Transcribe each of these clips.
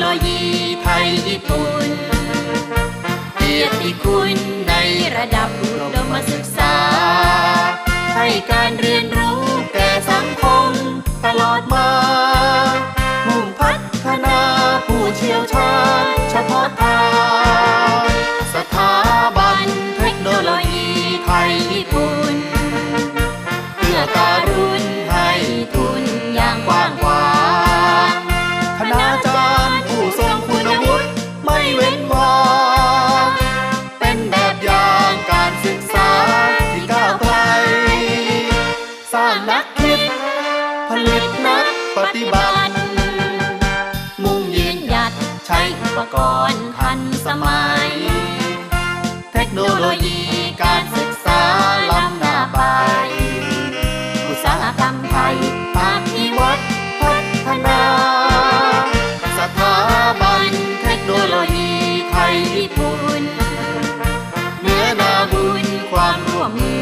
โลยีไทยญี่ปุ่นเกียรติคุณในระดับอุดมศึกษา ให้การเรียนรู้แก่สังคมตลอดมา มุ่งพัฒนาผู้เชี่ยวชาญเฉพาะทางสถาบันเทคโนโลยีไทยญี่ปุ่น ผลิตนักปฏิบัติ มุ่งยืนหยัดใช้อุปกรณ์ทันสมัย เทคโนโลยีการศึกษาล้ำหน้าไป อุตสาหกรรมไทยภาคีวัฒน์พัฒนา สถาบันเทคโนโลยีไทยญี่ปุ่น เนื้อนาบุญความร่วมมือ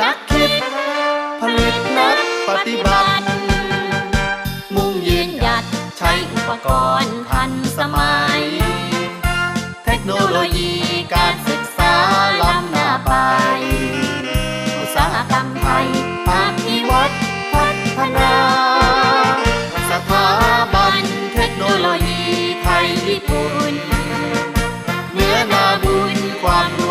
นักคิด ผลิตนักปฏิบัติ มุ่งยืนหยัดใช้อุปกรณ์ทันสมัย เทคโนโลยีการศึกษาล้ำหน้าไป อุตสาหกรรมไทยภาคีวัดพัฒนา สถาบันเทคโนโลยีไทยญี่ปุ่น เนื้อนาบุญความ